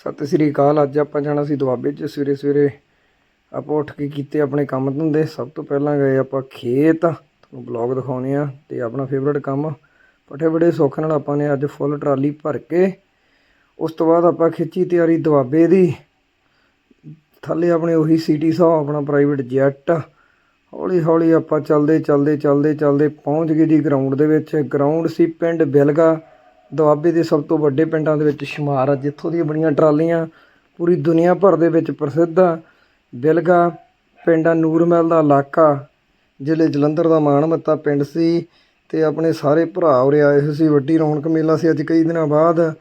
ਸਤਿ ਸ੍ਰੀ ਅਕਾਲ। ਅੱਜ ਆਪਾਂ ਜਾਣਾ ਸੀ ਦੁਆਬੇ 'ਚ। ਸਵੇਰੇ ਸਵੇਰੇ ਆਪਾਂ ਉੱਠ ਕੇ ਕੀਤੇ ਆਪਣੇ ਕੰਮ ਧੰਦੇ। ਸਭ ਤੋਂ ਪਹਿਲਾਂ ਗਏ ਆਪਾਂ ਖੇਤ। ਤੁਹਾਨੂੰ ਬਲੌਗ ਦਿਖਾਉਣੇ ਆ ਤੇ ਆਪਣਾ ਫੇਵਰਟ ਕੰਮ। ਪੱਠੇ ਬੜੇ ਸੁੱਖ ਨਾਲ ਆਪਾਂ ਨੇ ਅੱਜ ਫੁੱਲ ਟਰਾਲੀ ਭਰ ਕੇ। ਉਸ ਤੋਂ ਬਾਅਦ ਆਪਾਂ ਖਿੱਚੀ ਤਿਆਰੀ ਦੁਆਬੇ ਦੀ। ਥੱਲੇ ਆਪਣੇ ਉਹੀ ਸਿਟੀ ਸੌ ਆਪਣਾ ਪ੍ਰਾਈਵੇਟ ਜੈਟ ਹੌਲੀ ਹੌਲੀ ਆਪਾਂ ਚੱਲਦੇ ਚੱਲਦੇ ਚੱਲਦੇ ਚੱਲਦੇ ਪਹੁੰਚ ਗਏ ਜੀ ਗਰਾਊਂਡ ਦੇ ਵਿੱਚ। ਗਰਾਊਂਡ ਸੀ ਪਿੰਡ ਬਿਲਗਾ। ਦੁਆਬੇ ਦੇ ਸਭ ਤੋਂ ਵੱਡੇ ਪਿੰਡਾਂ ਦੇ ਵਿੱਚ ਸ਼ੁਮਾਰ ਆ, ਜਿੱਥੋਂ ਦੀਆਂ ਬਣੀਆਂ ਟਰਾਲੀਆਂ ਪੂਰੀ ਦੁਨੀਆ ਭਰ ਦੇ ਵਿੱਚ ਪ੍ਰਸਿੱਧ ਆ। ਬਿਲਗਾ ਪਿੰਡ ਆ ਨੂਰਮਹਿਲ ਦਾ ਇਲਾਕਾ, ਜ਼ਿਲ੍ਹੇ ਜਲੰਧਰ ਦਾ ਮਾਣਮੱਤਾ ਪਿੰਡ ਸੀ ਤੇ ਆਪਣੇ ਸਾਰੇ ਭਰਾ ਉਰੇ ਆਏ ਹੋਏ ਸੀ। ਵੱਡੀ ਰੌਣਕ ਮੇਲਾ ਸੀ ਅੱਜ ਕਈ ਦਿਨਾਂ ਬਾਅਦ।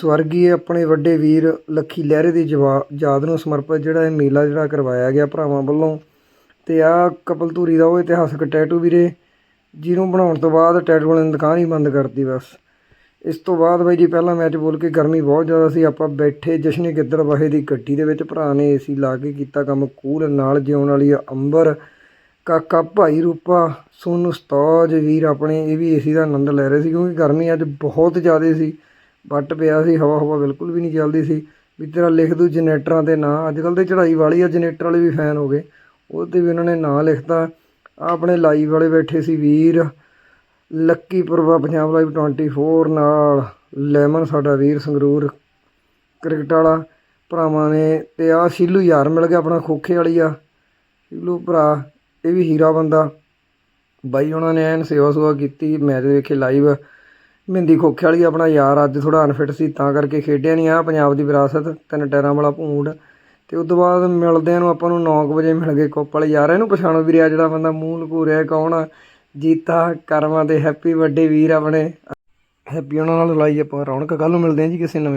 ਸਵਰਗੀ ਆਪਣੇ ਵੱਡੇ ਵੀਰ ਲੱਖੀ ਲਹਿਰੇ ਦੀ ਜਵਾ- ਯਾਦ ਨੂੰ ਸਮਰਪਿਤ ਜਿਹੜਾ ਇਹ ਮੇਲਾ ਜਿਹੜਾ ਕਰਵਾਇਆ ਗਿਆ ਭਰਾਵਾਂ ਵੱਲੋਂ। ਤੇ ਆ ਕਪਲਧੂਰੀ ਦਾ ਉਹ ਇਤਿਹਾਸਕ ਟੈਟੂ ਵੀਰੇ, ਜਿਹਨੂੰ ਬਣਾਉਣ ਤੋਂ ਬਾਅਦ ਟੈਟੂ ਵਾਲੇ ਨੇ ਦੁਕਾਨ ਹੀ ਬੰਦ ਕਰਤੀ ਬਸ। ਇਸ ਤੋਂ ਬਾਅਦ ਬਾਈ ਜੀ, ਪਹਿਲਾ ਮੈਚ ਬੋਲ ਕੇ ਗਰਮੀ ਬਹੁਤ ਜ਼ਿਆਦਾ ਸੀ। ਆਪਾਂ ਬੈਠੇ ਜਸ਼ਨ ਗਿੱਦੜ ਵਾਹੇ ਦੀ ਗੱਡੀ ਦੇ ਵਿੱਚ, ਭਰਾ ਨੇ ਏਸੀ ਲਾ ਕੇ ਕੀਤਾ ਕੰਮ, ਕੂਲ ਨਾਲ ਜਿਉਣ ਵਾਲੀ ਆ ਅੰਬਰ, ਕਾਕਾ ਭਾਈ ਰੂਪਾ, ਸੋਨੂੰ ਸਤੌਜ ਵੀਰ ਆਪਣੇ, ਇਹ ਵੀ ਏਸੀ ਦਾ ਆਨੰਦ ਲੈ ਰਹੇ ਸੀ ਕਿਉਂਕਿ ਗਰਮੀ ਅੱਜ ਬਹੁਤ ਜ਼ਿਆਦਾ ਸੀ। ਵੱਟ ਪਿਆ ਸੀ, ਹਵਾ ਹਵਾ ਬਿਲਕੁਲ ਵੀ ਨਹੀਂ ਚੱਲਦੀ ਸੀ। ਵੀ ਤੇਰਾ ਲਿਖ ਦੂ ਜਨਰੇਟਰਾਂ ਤੇ ਨਾਂ। ਅੱਜ ਕੱਲ੍ਹ ਤੇ ਚੜਾਈ ਵਾਲੀ ਆ, ਜਨਰੇਟਰ ਵਾਲੇ ਵੀ ਫੈਨ ਹੋ ਗਏ। ਉਹਦੇ ਤੇ ਵੀ ਉਹਨਾਂ ਨੇ ਨਾਂ ਲਿਖਤਾ। ਆਪਣੇ ਲਾਈਵ ਵਾਲੇ ਬੈਠੇ ਸੀ ਵੀਰ ਲੱਕੀ ਪੁਰਵਾ ਪੰਜਾਬ ਲਾਈਵ 24 ਨਾਲ ਲੈਮਨ, ਸਾਡਾ ਵੀਰ ਸੰਗਰੂਰ ਕ੍ਰਿਕਟ ਵਾਲਾ। ਭਰਾਵਾਂ ਨੇ ਤੇ ਆ ਸ਼ੀਲੂ ਯਾਰ ਮਿਲ ਗਿਆ ਆਪਣਾ, ਖੋਖੇ ਵਾਲੀ ਆ। ਸ਼ੀਲੂ ਭਰਾ, ਇਹ ਵੀ ਹੀਰਾ ਬੰਦਾ। ਬਾਈ ਉਹਨਾਂ ਨੇ ਐਨ ਸੇਵਾ ਸੁਵਾ ਕੀਤੀ, ਮੈਚ ਵੇਖੇ ਲਾਈਵ ਮਹਿੰਦੀ ਖੋਖੇ ਵਾਲੀ ਆਪਣਾ ਯਾਰ, ਅੱਜ ਥੋੜਾ ਅਨਫਿਟ ਸੀ, ਤਾਂ ਕਰਕੇ ਖੇਡਿਆ ਨਹੀਂ ਆ। ਪੰਜਾਬ ਦੀ ਵਿਰਾਸਤ, ਤਿੰਨ ਟੈਰਾਂ ਵਾਲਾ ਭੂੰਡ। ਤੇ ਉਸ ਤੋਂ ਬਾਅਦ ਮਿਲਦਿਆਂ ਨੂੰ ਆਪਾਂ ਨੂੰ 9 ਵਜੇ ਮਿਲ ਗਏ ਕੁੱਪ ਵਾਲੇ। ਯਾਰ, ਇਹਨੂੰ ਪਛਾਣੋ ਵੀ ਰਿਹਾ ਜਿਹੜਾ ਬੰਦਾ ਮੂੰਹ ਲੁਕੋ ਰਿਹਾ, ਕੌਣ ਆ? ਜੀਤਾ ਕਰਮਾਂ ਤੇ ਹੈਪੀ ਵੱਡੇ ਵੀਰ ਆਪਣੇ। ਹੈਪੀ ਉਹਨਾਂ ਨਾਲ ਲਾਈ ਆਪਾਂ, ਰੌਣਕ ਕੱਲ ਨੂੰ ਮਿਲਦੇ ਹਾਂ ਜੀ ਕਿਸੇ ਨਵੇਂ